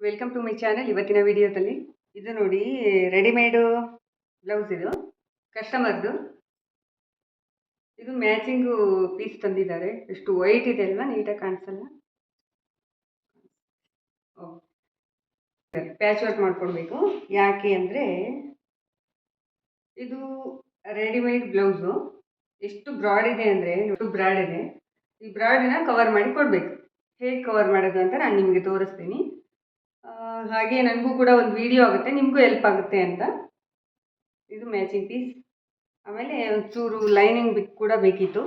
Welcome to my channel ಇವತ್ತಿನ ವಿಡಿಯೋದಲ್ಲಿ ಇದು ನೋಡಿ ರೆಡಿಮೇಡು ಬ್ಲೌಸ್ ಇದು. ಕಸ್ಟಮರ್ದು ಇದು ಮ್ಯಾಚಿಂಗು ಪೀಸ್ ತಂದಿದ್ದಾರೆ. ಎಷ್ಟು ವೈಟ್ ಇದೆ ಅಲ್ವಾ? ನೀಟಾಗಿ ಕಾಣಿಸಲ್ಲ? ಪ್ಯಾಚ್ ವರ್ಕ್ ಮಾಡ್ಕೊಡ್ಬೇಕು. ಯಾಕೆ ಅಂದರೆ ಇದು ರೆಡಿಮೇಡ್ ಬ್ಲೌಸು ಎಷ್ಟು ಬ್ರಾಡ್ ಇದೆ ಅಂದರೆ ಎಷ್ಟು ಬ್ರಾಡ್ ಇದೆ. ಈ ಬ್ರಾಡನ್ನ ಕವರ್ ಮಾಡಿ ಕೊಡಬೇಕು. ಹೇಗೆ ಕವರ್ ಮಾಡೋದು ಅಂತ ನಾನು ನಿಮಗೆ ತೋರಿಸ್ತೀನಿ. ಹಾಗೆ ನನಗೂ ಕೂಡ ಒಂದು ವಿಡಿಯೋ ಆಗುತ್ತೆ. ನಿಮಗೂ ಹೆಲ್ಪ್ ಆಗುತ್ತೆ ಅಂತ. ಇದು ಮ್ಯಾಚಿಂಗ್ ಪೀಸ್ ಆಮೇಲೆ ಒಂಚೂರು ಲೈನಿಂಗ್ ಬಿ ಕೂಡ ಬೇಕಿತ್ತು.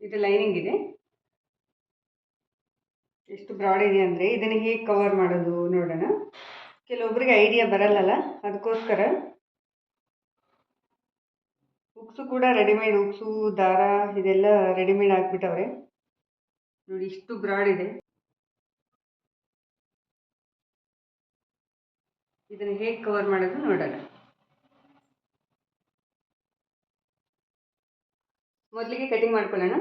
ಇದು ಲೈನಿಂಗ್ ಇದೆ. ಎಷ್ಟು ಬ್ರಾಡ್ ಇದೆ ಅಂದರೆ ಇದನ್ನು ಹೇಗೆ ಕವರ್ ಮಾಡೋದು ನೋಡೋಣ. ಕೆಲವೊಬ್ಬರಿಗೆ ಐಡಿಯಾ ಬರಲ್ಲಲ್ಲ ಅದಕ್ಕೋಸ್ಕರ ಉಕ್ಸು ಕೂಡ ರೆಡಿಮೇಡ್ ಉಕ್ಸು, ದಾರ ಇದೆಲ್ಲ ರೆಡಿಮೇಡ್ ಹಾಕ್ಬಿಟ್ಟವ್ರೆ ನೋಡಿ, ಇಷ್ಟು ಬ್ರಾಡ್ ಇದೆ. ಇದನ್ನು ಹೇಗೆ ಕವರ್ ಮಾಡೋದು ನೋಡೋಣ. ಮೊದಲಿಗೆ ಕಟಿಂಗ್ ಮಾಡ್ಕೊಳ್ಳೋಣ.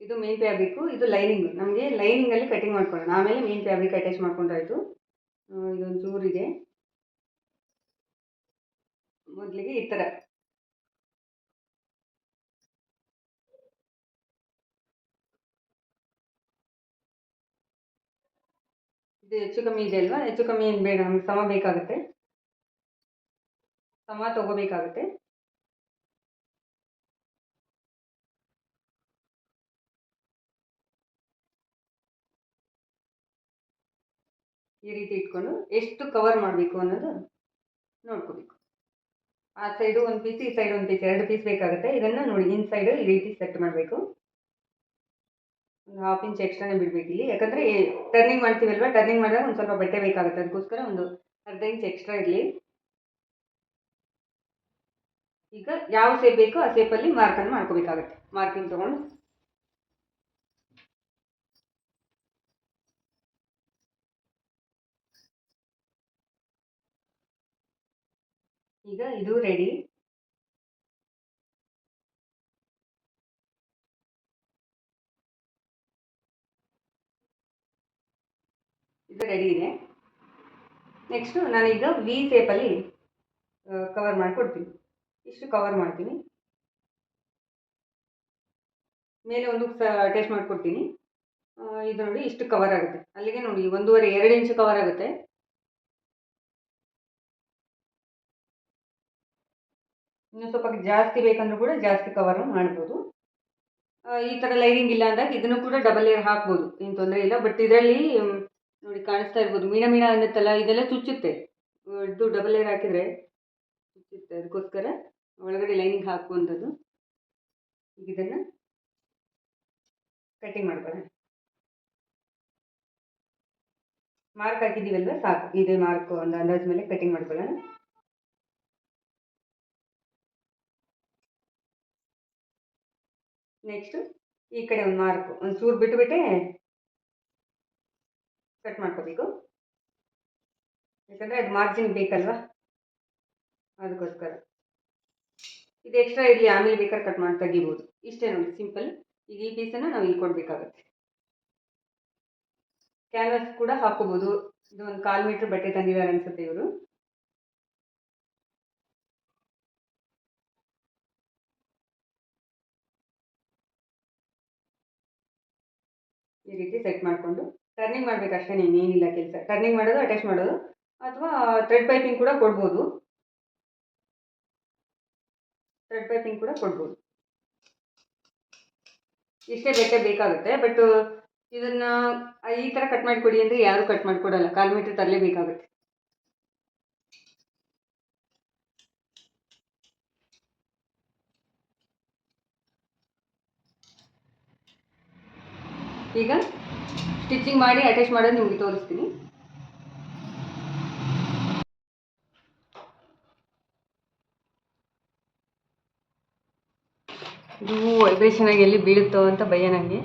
ಇದು ಮೇನ್ ಫ್ಯಾಬ್ರಿಕ್ಕು ಇದು ಲೈನಿಂಗು ನಮಗೆ ಲೈನಿಂಗಲ್ಲಿ ಕಟಿಂಗ್ ಮಾಡ್ಕೊಳ್ಳೋಣ. ಆಮೇಲೆ ಮೇನ್ ಫ್ಯಾಬ್ರಿಕ್ ಅಟ್ಯಾಚ್ ಮಾಡ್ಕೊಂಡ್ರಾಯ್ತು ಇದೊಂದು ಚೂರಿದೆ. ಮೊದಲಿಗೆ ಈ ಥರ ಹೆಚ್ಚು ಕಮ್ಮಿ ಇದೆ ಅಲ್ವಾ? ಹೆಚ್ಚು ಕಮ್ಮಿ ಏನು ಬೇಡ, ನಮ್ಗೆ ಸಮ ಬೇಕಾಗುತ್ತೆ. ಸಮ ತಗೋಬೇಕಾಗುತ್ತೆ. ಈ ರೀತಿ ಇಟ್ಕೊಂಡು ಎಷ್ಟು ಕವರ್ ಮಾಡಬೇಕು ಅನ್ನೋದು ನೋಡ್ಕೋಬೇಕು. ಆ ಸೈಡು ಒಂದು ಪೀಸ್ ಈ ಸೈಡ್ ಒಂದು ಪೀಸ್ ಎರಡು ಪೀಸ್ ಬೇಕಾಗುತ್ತೆ. ಇದನ್ನು ನೋಡಿ ಇನ್ ಸೈಡು ಈ ರೀತಿ ಸೆಟ್ ಮಾಡಬೇಕು. ಒಂದು ಹಾಫ್ ಇಂಚ್ ಎಕ್ಸ್ಟ್ರಾನೇ ಬಿಡಬೇಕು ಇಲ್ಲಿ. ಯಾಕಂದರೆ ಟರ್ನಿಂಗ್ ಮಾಡ್ತೀವಲ್ವ? ಟರ್ನಿಂಗ್ ಮಾಡಿದಾಗ ಒಂದು ಸ್ವಲ್ಪ ಬಟ್ಟೆ ಬೇಕಾಗುತ್ತೆ. ಅದಕ್ಕೋಸ್ಕರ ಒಂದು ಅರ್ಧ ಇಂಚ್ ಎಕ್ಸ್ಟ್ರಾ ಇರಲಿ. ಈಗ ಯಾವ ಸೇಪ್ ಬೇಕೋ ಆ ಸೇಪಲ್ಲಿ ಮಾರ್ಕನ್ನು ಮಾಡ್ಕೋಬೇಕಾಗತ್ತೆ. ಮಾರ್ಕಿಂಗ್ ತೊಗೊಂಡು. ಈಗ ಇದು ರೆಡಿ ರೆಡಿ ಇದೆ. ನೆಕ್ಸ್ಟು ನಾನೀಗ ವಿ ಸೇಪಲ್ಲಿ ಕವರ್ ಮಾಡಿಕೊಡ್ತೀನಿ. ಇಷ್ಟು ಕವರ್ ಮಾಡ್ತೀನಿ. ಮೇಲೆ ಒಂದು ಅಟ್ಯಾಚ್ ಮಾಡಿಕೊಡ್ತೀನಿ. ಇದು ನೋಡಿ ಇಷ್ಟು ಕವರ್ ಆಗುತ್ತೆ. ಅಲ್ಲಿಗೆ ನೋಡಿ, ಒಂದೂವರೆ, ಎರಡು ಇಂಚು ಕವರ್ ಆಗುತ್ತೆ. ಇನ್ನು ಸ್ವಲ್ಪ ಜಾಸ್ತಿ ಬೇಕಂದ್ರೂ ಕೂಡ ಜಾಸ್ತಿ ಕವರ್ ಮಾಡ್ಬೋದು. ಈ ಥರ ಲೈನಿಂಗ್ ಇಲ್ಲ ಅಂದಾಗ ಇದನ್ನು ಕೂಡ ಡಬಲ್ ಏರ್ ಹಾಕ್ಬೋದು. ಏನು ತೊಂದರೆ ಇಲ್ಲ. ಬಟ್ ಇದರಲ್ಲಿ ನೋಡಿ ಕಾಣಿಸ್ತಾ ಇರ್ಬೋದು. ಮೀಣ ಮೀಣ ಅನ್ನತ್ತಲ್ಲ, ಇದೆಲ್ಲ ಚುಚ್ಚುತ್ತೆ. ಇದು ಡಬಲ್ ಲೇರ್ ಹಾಕಿದರೆ ಚುಚ್ಚುತ್ತೆ. ಅದಕ್ಕೋಸ್ಕರ ಒಳಗಡೆ ಲೈನಿಂಗ್ ಹಾಕುವಂಥದ್ದು. ಈಗ ಇದನ್ನು ಕಟ್ಟಿಂಗ್ ಮಾಡ್ಕೊಳ್ಳೋಣ. ಮಾರ್ಕ್ ಹಾಕಿದ್ದೀವಲ್ವ? ಸಾಕು. ಇದೇ ಮಾರ್ಕ್ ಒಂದು ಅಂದಾಜು ಮೇಲೆ ಕಟ್ಟಿಂಗ್ ಮಾಡ್ಕೊಳ್ಳೋಣ. ನೆಕ್ಸ್ಟು ಈ ಕಡೆ ಒಂದು ಮಾರ್ಕ್ ಒಂದು ಚೂರು ಬಿಟ್ಟುಬಿಟ್ಟೆ ಕಟ್ ಮಾಡ್ಕೋಬೇಕು ಯಾಕಂದರೆ ಅದು ಮಾರ್ಜಿನ್ ಬೇಕಲ್ವಾ? ಅದಕ್ಕೋಸ್ಕರ. ಇದು ಎಕ್ಸ್ಟ್ರಾ ಇರಲಿ, ಆಮೇಲೆ ಬೇಕಾದ್ರೆ ಕಟ್ ಮಾಡಿ ತೆಗಿಬೋದು. ಇಷ್ಟೇ ನೋಡಿ ಸಿಂಪಲ್ ಈಗ ಈ ಪೀಸನ್ನು ನಾವು ಇಲ್ಲಿ ಕೊಡಬೇಕಾಗುತ್ತೆ. ಕ್ಯಾನ್ವಾಸ್ ಕೂಡ ಹಾಕೋಬೋದು. ಇದು ಒಂದು ಕಾಲು ಮೀಟ್ರ್ ಬಟ್ಟೆ ತಂದಿದ್ದಾರೆ ಅನಿಸುತ್ತೆ ಇವರು. ಈ ರೀತಿ ಸೆಟ್ ಮಾಡಿಕೊಂಡು ಟರ್ನಿಂಗ್ ಮಾಡಬೇಕು ಅಷ್ಟೇ ಏನಿಲ್ಲ ಕೆಲಸ. ಟರ್ನಿಂಗ್ ಮಾಡೋದು ಅಟ್ಯಾಚ್ ಮಾಡೋದು, ಅಥವಾ ಥ್ರೆಡ್ ಪೈಪಿಂಗ್ ಕೂಡ ಕೊಡ್ಬೋದು. ಥ್ರೆಡ್ ಪೈಪಿಂಗ್ ಕೂಡ ಕೊಡ್ಬೋದು. ಇಷ್ಟೇ ಬೇಕೇ ಬೇಕಾಗುತ್ತೆ ಬಟ್ ಇದನ್ನ ಈ ಥರ ಕಟ್ ಮಾಡಿಕೊಡಿ ಅಂದರೆ ಯಾರೂ ಕಟ್ ಮಾಡಿಕೊಡಲ್ಲ. ಕಾಲ್ ಮೀಟ್ರ್ ತರಲೇಬೇಕಾಗುತ್ತೆ. ಈಗ ಸ್ಟಿಚಿಂಗ್ ಮಾಡಿ ಅಟ್ಯಾಚ್ ಮಾಡೋದು ನಿಮಗೆ ತೋರಿಸ್ತೀನಿ. ಇದು ವೈಬ್ರೇಷನ್ ಆಗಿ ಎಲ್ಲಿ ಬೀಳುತ್ತೋ ಅಂತ ಭಯ ನನಗೆ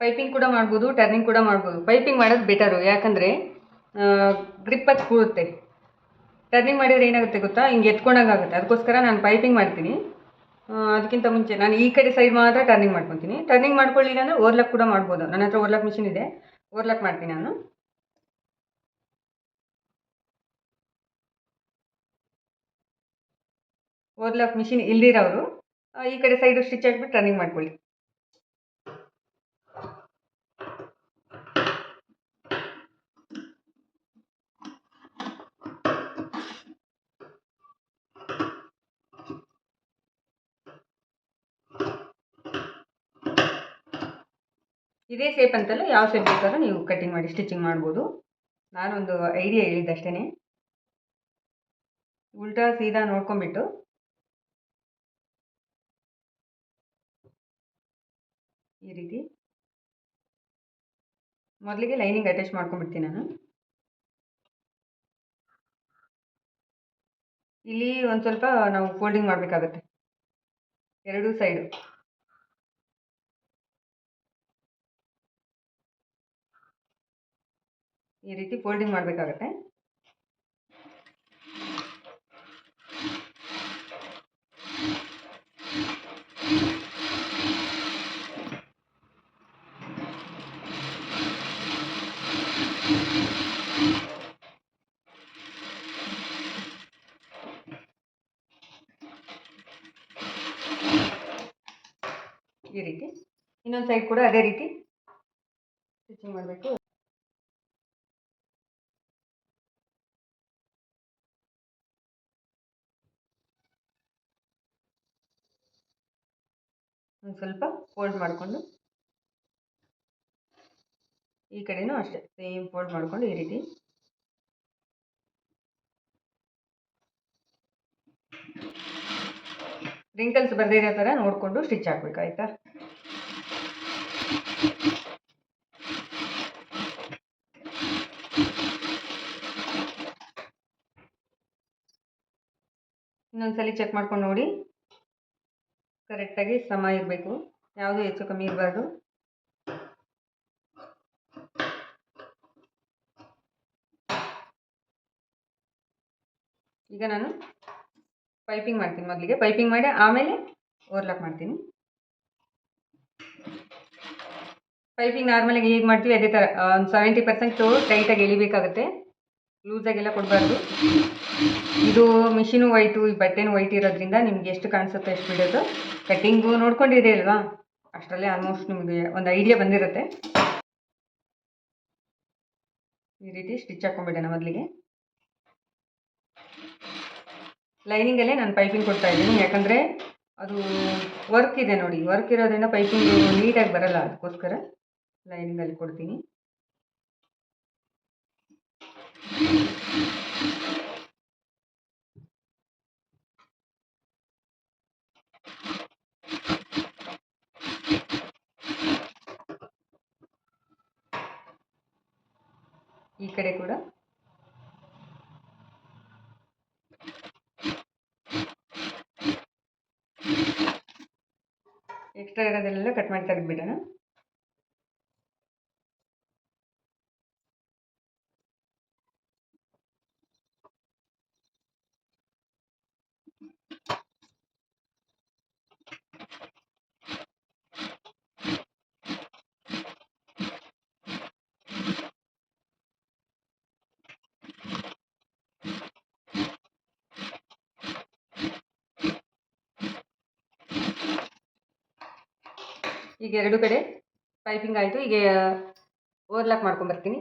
ಪೈಪಿಂಗ್ ಕೂಡ ಮಾಡ್ಬೋದು ಟರ್ನಿಂಗ್ ಕೂಡ ಮಾಡ್ಬೋದು. ಪೈಪಿಂಗ್ ಮಾಡೋದು ಬೆಟರು ಯಾಕಂದರೆ ಗ್ರಿಪ್ಪಾಗಿ ಕೂರುತ್ತೆ. ಟರ್ನಿಂಗ್ ಮಾಡಿದರೆ ಏನಾಗುತ್ತೆ ಗೊತ್ತಾ? ಹಿಂಗೆ ಎತ್ಕೊಂಡಂಗೆ ಆಗುತ್ತೆ ಅದಕ್ಕೋಸ್ಕರ ನಾನು ಪೈಪಿಂಗ್ ಮಾಡ್ತೀನಿ. ಅದಕ್ಕಿಂತ ಮುಂಚೆ ನಾನು ಈ ಕಡೆ ಸೈಡ್ ಮಾತ್ರ ಟರ್ನಿಂಗ್ ಮಾಡ್ಕೊತೀನಿ. ಟರ್ನಿಂಗ್ ಮಾಡ್ಕೊಳ್ಳಿಲ್ಲ ಅಂದರೆ ಓರ್ಲಾಕ್ ಕೂಡ ಮಾಡ್ಬೋದು. ನನ್ನ ಹತ್ರ ಓರ್ಲಾಕ್ ಮಿಷಿನ್ ಇದೆ. ಓರ್ಲಾಕ್ ಮಾಡ್ತೀನಿ ನಾನು. ಓರ್ಲಾಕ್ ಮಿಷಿನ್ ಇಲ್ದಿರೋರು ಈ ಕಡೆ ಸೈಡು ಸ್ಟಿಚ್ ಹಾಕ್ಬಿಟ್ಟು ಟರ್ನಿಂಗ್ ಮಾಡ್ಕೊಳ್ಳಿ. ಇದೇ ಶೇಪ್ ಅಂತಲ್ಲ ಯಾವ ಸೇಪ್ ಬೇಕಾದ್ರೂ ನೀವು ಕಟ್ಟಿಂಗ್ ಮಾಡಿ ಸ್ಟಿಚಿಂಗ್ ಮಾಡ್ಬೋದು. ನಾನೊಂದು ಐಡಿಯಾ ಹೇಳಿದ್ದಷ್ಟೇ ಉಲ್ಟಾ ಸೀದಾ ನೋಡ್ಕೊಂಬಿಟ್ಟು ಈ ರೀತಿ. ಮೊದಲಿಗೆ ಲೈನಿಂಗ್ ಅಟ್ಯಾಚ್ ಮಾಡ್ಕೊಂಡ್ಬಿಡ್ತೀನಿ ನಾನು. ಇಲ್ಲಿ ಒಂದು ಸ್ವಲ್ಪ ನಾವು ಫೋಲ್ಡಿಂಗ್ ಮಾಡಬೇಕಾಗತ್ತೆ. ಎರಡೂ ಸೈಡು ಈ ರೀತಿ ಫೋಲ್ಡಿಂಗ್ ಮಾಡಬೇಕಾಗತ್ತೆ. ಈ ರೀತಿ. ಇನ್ನೊಂದು ಸೈಡ್ ಕೂಡ ಅದೇ ರೀತಿ ಸ್ಟಿಚಿಂಗ್ ಮಾಡಬೇಕು. ಒಂದು ಸ್ವಲ್ಪ ಫೋಲ್ಡ್ ಮಾಡಿಕೊಂಡು ಈ ಕಡೆನೂ ಅಷ್ಟೇ ಸೇಮ್ ಫೋಲ್ಡ್ ಮಾಡಿಕೊಂಡು ಈ ರೀತಿ. ರಿಂಕಲ್ಸ್ ಬರದೇ ಇರೋ ಥರ ನೋಡಿಕೊಂಡು ಸ್ಟಿಚ್ ಹಾಕ್ಬೇಕು, ಆಯಿತಾ? ಇನ್ನೊಂದ್ಸಲಿ ಚೆಕ್ ಮಾಡ್ಕೊಂಡು ನೋಡಿ. ಕರೆಕ್ಟಾಗಿ ಸಮ ಇರಬೇಕು. ಯಾವುದೂ ಹೆಚ್ಚು ಕಮ್ಮಿ ಇರಬಾರ್ದು? ಈಗ ನಾನು ಪೈಪಿಂಗ್ ಮಾಡ್ತೀನಿ ಮೊದಲಿಗೆ. ಪೈಪಿಂಗ್ ಮಾಡಿ ಆಮೇಲೆ ಓವರ್ಲಾಕ್ ಮಾಡ್ತೀನಿ. ಪೈಪಿಂಗ್ ನಾರ್ಮಲಾಗಿ ಹೇಗೆ ಮಾಡ್ತೀವಿ, ಅದೇ ಥರ ಒಂದು ಸೆವೆಂಟಿ ಪರ್ಸೆಂಟು ಟೈಟಾಗಿ ಎಳಿಬೇಕಾಗುತ್ತೆ. ಲೂಸಾಗೆಲ್ಲ ಕೊಡಬಾರ್ದು. ಇದು ಮಿಷಿನು ವೈಟು ಈ ಬಟ್ಟೆನೂ ವೈಟ್ ಇರೋದ್ರಿಂದ ನಿಮ್ಗೆ ಎಷ್ಟು ಕಾಣಿಸುತ್ತೆ ಎಷ್ಟು ಬಿಡೋದು. ಕಟ್ಟಿಂಗು ನೋಡ್ಕೊಂಡಿದೆ ಅಲ್ವಾ? ಅಷ್ಟರಲ್ಲೇ ಆಲ್ಮೋಸ್ಟ್ ನಿಮಗೆ ಒಂದು ಐಡಿಯಾ ಬಂದಿರುತ್ತೆ. ಈ ರೀತಿ ಸ್ಟಿಚ್ ಹಾಕೊಂಡ್ಬಿಡೋಣ ಮೊದಲಿಗೆ. ಲೈನಿಂಗಲ್ಲೇ ನಾನು ಪೈಪಿಂಗ್ ಕೊಡ್ತಾ ಇದ್ದೀನಿ. ಯಾಕಂದರೆ ಅದು ವರ್ಕ್ ಇದೆ ನೋಡಿ. ವರ್ಕ್ ಇರೋದ್ರಿಂದ ಪೈಪಿಂಗ್ ನೀಟಾಗಿ ಬರಲ್ಲ ಅದಕ್ಕೋಸ್ಕರ ಲೈನಿಂಗಲ್ಲಿ ಕೊಡ್ತೀನಿ. ಈ ಕಡೆ ಕೂಡ ಎಕ್ಸ್ಟ್ರಾ ಇರೋದೆಲ್ಲ ಕಟ್ ಮಾಡಿ ತೆಗೆದ್ಬಿಡೋಣ ಈಗ ಎರಡು ಕಡೆ ಪೈಪಿಂಗ್ ಆಯಿತು. ಈಗ ಓವರ್ಲಾಕ್ ಮಾಡ್ಕೊಂಬರ್ತೀನಿ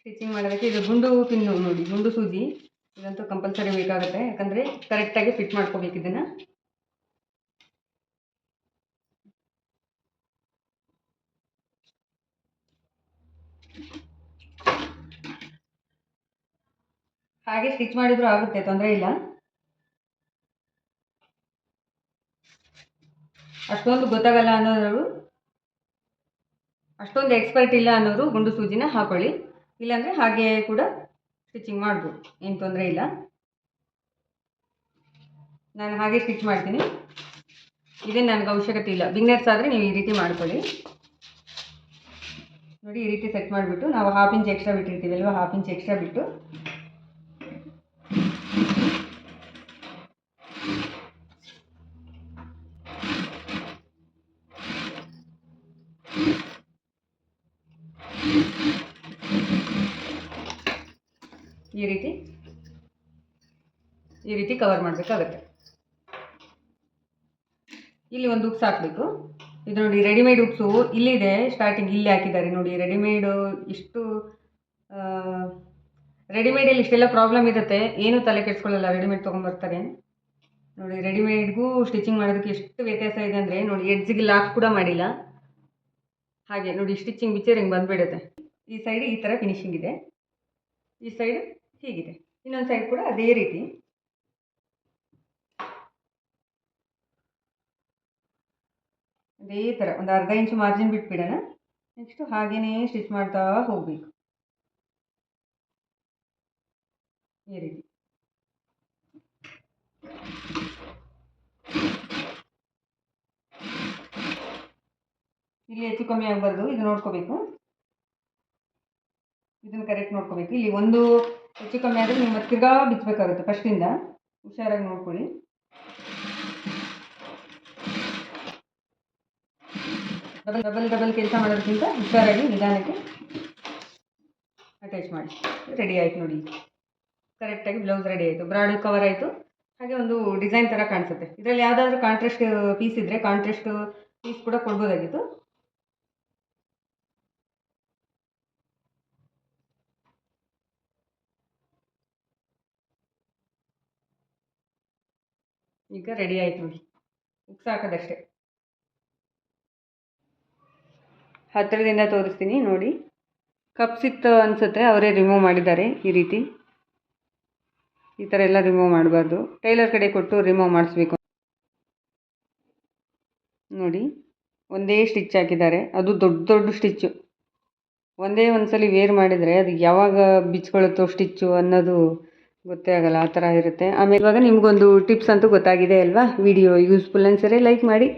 ಸ್ಟಿಚಿಂಗ್ ಮಾಡೋದಕ್ಕೆ ಇದು ಗುಂಡು ಪಿನ್ನು ನೋಡಿ, ಗುಂಡು ಸೂಜಿ. ಇದಂತೂ ಕಂಪಲ್ಸರಿ ಬೇಕಾಗುತ್ತೆ ಯಾಕಂದರೆ ಕರೆಕ್ಟಾಗಿ ಫಿಟ್ ಮಾಡ್ಕೋಬೇಕು ಇದನ್ನು. ಹಾಗೆ ಸ್ಟಿಚ್ ಮಾಡಿದ್ರು ಆಗುತ್ತೆ, ತೊಂದರೆ ಇಲ್ಲ. ಅಷ್ಟೊಂದು ಗೊತ್ತಾಗಲ್ಲ ಅನ್ನೋರು, ಅಷ್ಟೊಂದು ಎಕ್ಸ್ಪರ್ಟ್ ಇಲ್ಲ ಅನ್ನೋರು ಗುಂಡು ಸೂಜಿನ ಹಾಕೊಳ್ಳಿ. ಇಲ್ಲಾಂದರೆ ಹಾಗೆ ಕೂಡ ಸ್ಟಿಚಿಂಗ್ ಮಾಡ್ಬೋದು, ಏನು ತೊಂದರೆ ಇಲ್ಲ. ನಾನು ಹಾಗೆ ಸ್ಟಿಚ್ ಮಾಡ್ತೀನಿ. ಇದೇ ನನಗೆ ಅವಶ್ಯಕತೆ ಇಲ್ಲ. ಬಿಗ್ನರ್ಸ್ ಆದರೆ ನೀವು ಈ ರೀತಿ ಮಾಡ್ಕೊಳ್ಳಿ. ನೋಡಿ, ಈ ರೀತಿ ಸೆಟ್ ಮಾಡಿಬಿಟ್ಟು ನಾವು ಹಾಫ್ ಇಂಚ್ ಎಕ್ಸ್ಟ್ರಾ ಬಿಟ್ಟಿರ್ತೀವಿ ಅಲ್ವಾ ಹಾಫ್ ಇಂಚ್ ಎಕ್ಸ್ಟ್ರಾ ಬಿಟ್ಟು. ಈ ರೀತಿ? ಈ ರೀತಿ ಕವರ್ ಮಾಡಬೇಕಾಗತ್ತೆ. ಇಲ್ಲಿ ಒಂದು ಉಪ್ಸು ಹಾಕಬೇಕು. ಇದು ನೋಡಿ ರೆಡಿಮೇಡ್ ಉಪ್ಸು ಇಲ್ಲಿದೆ ಸ್ಟಾರ್ಟಿಂಗ್ ಇಲ್ಲಿ ಹಾಕಿದ್ದಾರೆ ನೋಡಿ. ರೆಡಿಮೇಡು ಇಷ್ಟು ರೆಡಿಮೇಡಲ್ಲಿ ಇಷ್ಟೆಲ್ಲ ಪ್ರಾಬ್ಲಮ್ ಇರುತ್ತೆ. ಏನು ತಲೆ ಕೆಡಿಸ್ಕೊಳ್ಳಲ್ಲ ರೆಡಿಮೇಡ್ ತೊಗೊಂಬರ್ತಾರೆ ನೋಡಿ ರೆಡಿಮೇಡ್ಗೂ ಸ್ಟಿಚಿಂಗ್ ಮಾಡೋದಕ್ಕೆ ಎಷ್ಟು ವ್ಯತ್ಯಾಸ ಇದೆ ಅಂದರೆ, ನೋಡಿ ಎಡ್ಜಿಗೆ ಲಾಕ್ ಕೂಡ ಮಾಡಿಲ್ಲ. ಹಾಗೆ ನೋಡಿ ಸ್ಟಿಚಿಂಗ್ ಬಿಚ್ಚರ್ ಹಿಂಗೆ ಬಂದುಬಿಡುತ್ತೆ. ಈ ಸೈಡ್ ಈ ಥರ ಫಿನಿಶಿಂಗ್ ಇದೆ. ಈ ಸೈಡ್ ಹೀಗಿದೆ. ಇನ್ನೊಂದು ಸೈಡ್ ಕೂಡ ಅದೇ ರೀತಿ. ಅದೇ ಥರ ಒಂದು ಅರ್ಧ ಇಂಚು ಮಾರ್ಜಿನ್ ಬಿಟ್ಬಿಡೋಣ. ನೆಕ್ಸ್ಟು ಹಾಗೆಯೇ ಸ್ಟಿಚ್ ಮಾಡ್ತಾ ಹೋಗಬೇಕು. ಈ ರೀತಿ. ಇಲ್ಲಿ ಹೆಚ್ಚು ಕಮ್ಮಿ ಆಗಬಾರ್ದು, ಇದು ನೋಡ್ಕೋಬೇಕು. ಇದನ್ನು ಕರೆಕ್ಟ್ ನೋಡ್ಕೋಬೇಕು. ಇಲ್ಲಿ ಒಂದು ಹೆಚ್ಚು ಕಮ್ಮಿ ಆದರೆ ನೀವು ಮತ್ತೆ ತಿರ್ಗಾ ಬಿಚ್ಚಬೇಕಾಗುತ್ತೆ ಫಸ್ಟಿಂದ. ಹುಷಾರಾಗಿ ನೋಡ್ಕೊಳ್ಳಿ. ಡಬಲ್ ಡಬಲ್ ಡಬಲ್ ಕೆಲಸ ಮಾಡೋದಕ್ಕಿಂತ ಹುಷಾರಾಗಿ ನಿಧಾನಕ್ಕೆ ಅಟ್ಯಾಚ್ ಮಾಡಿ. ರೆಡಿ ಆಯಿತು ನೋಡಿ. ಕರೆಕ್ಟಾಗಿ ಬ್ಲೌಸ್ ರೆಡಿ ಆಯಿತು. ಬ್ರಾಡ್ ಕವರ್ ಆಯಿತು. ಹಾಗೆ ಒಂದು ಡಿಸೈನ್ ಥರ ಕಾಣಿಸುತ್ತೆ. ಇದರಲ್ಲಿ ಯಾವುದಾದ್ರೂ ಕಾಂಟ್ರಾಸ್ಟ್ ಪೀಸ್ ಇದ್ದರೆ ಕಾಂಟ್ರಾಸ್ಟ್ ಪೀಸ್ ಕೂಡ ಕೊಡ್ಬೋದಾಗಿತ್ತು. ಈಗ ರೆಡಿ ಆಯ್ತು ನೋಡಿ. ಉಪ್ಪು ಹಾಕೋದಷ್ಟೇ. ಹತ್ತಿರದಿಂದ ತೋರಿಸ್ತೀನಿ ನೋಡಿ. ಕಪ್ಸ್ ಇತ್ತು ಅನಿಸುತ್ತೆ, ಅವರೇ ರಿಮೂವ್ ಮಾಡಿದ್ದಾರೆ ಈ ರೀತಿ. ಈ ಥರ ಎಲ್ಲ ರಿಮೂವ್ ಮಾಡಬಾರ್ದು. ಟೈಲರ್ ಕಡೆ ಕೊಟ್ಟು ರಿಮೂವ್ ಮಾಡಿಸ್ಬೇಕು. ನೋಡಿ, ಒಂದೇ ಸ್ಟಿಚ್ ಹಾಕಿದ್ದಾರೆ. ಅದು ದೊಡ್ಡ ದೊಡ್ಡ ಸ್ಟಿಚ್ಚು ಒಂದೇ ಒಂದ್ಸಲಿ ವೇರ್ ಮಾಡಿದರೆ ಅದು ಯಾವಾಗ ಬಿಚ್ಕೊಳ್ಳುತ್ತೋ ಸ್ಟಿಚ್ಚು ಅನ್ನೋದು ಗೊತ್ತೇ ಆಗಲ್ಲ, ಆ ಥರ ಇರುತ್ತೆ. ಆಮೇಲೆ ಇವಾಗ ನಿಮಗೊಂದು ಟಿಪ್ಸ್ ಅಂತೂ ಗೊತ್ತಾಗಿದೆ ಅಲ್ವಾ? ವಿಡಿಯೋ ಯೂಸ್ಫುಲ್ ಅನ್ಸರೆ ಲೈಕ್ ಮಾಡಿ.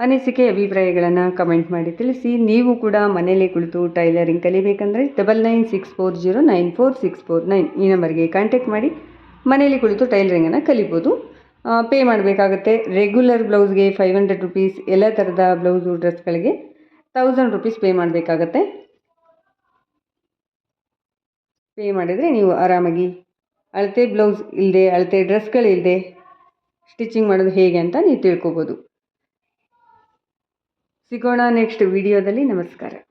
ಅನಿಸಿಕೆ ಅಭಿಪ್ರಾಯಗಳನ್ನು ಕಮೆಂಟ್ ಮಾಡಿ ತಿಳಿಸಿ. ನೀವು ಕೂಡ ಮನೇಲಿ ಕುಳಿತು tailoring ಕಲಿಬೇಕಂದ್ರೆ double nine six four zero nine four six four nine ಈ ನಂಬರ್ಗೆ ಕಾಂಟ್ಯಾಕ್ಟ್ ಮಾಡಿ. ಮನೇಲಿ ಕುಳಿತು ಟೈಲರಿಂಗನ್ನು ಕಲಿಬೋದು. ಪೇ ಮಾಡಬೇಕಾಗುತ್ತೆ. ರೆಗ್ಯುಲರ್ ಬ್ಲೌಸ್ಗೆ ಫೈವ್ ಹಂಡ್ರೆಡ್ ರುಪೀಸ್ ಎಲ್ಲ ಥರದ ಬ್ಲೌಸು ಡ್ರೆಸ್ಗಳಿಗೆ ತೌಸಂಡ್ ರುಪೀಸ್ ಪೇ ಮಾಡಬೇಕಾಗತ್ತೆ. ಪೇ ಮಾಡಿದರೆ ನೀವು ಆರಾಮಾಗಿ. ಅಳತೆ ಬ್ಲೌಸ್ ಇಲ್ಲದೆ ಅಳತೆ ಡ್ರೆಸ್ಗಳಿಲ್ಲದೆ ಸ್ಟಿಚಿಂಗ್ ಮಾಡೋದು ಹೇಗೆ ಅಂತ ನೀವು ತಿಳ್ಕೊಬೋದು. ಸಿಗೋಣ ನೆಕ್ಸ್ಟ್ ವಿಡಿಯೋದಲ್ಲಿ ನಮಸ್ಕಾರ.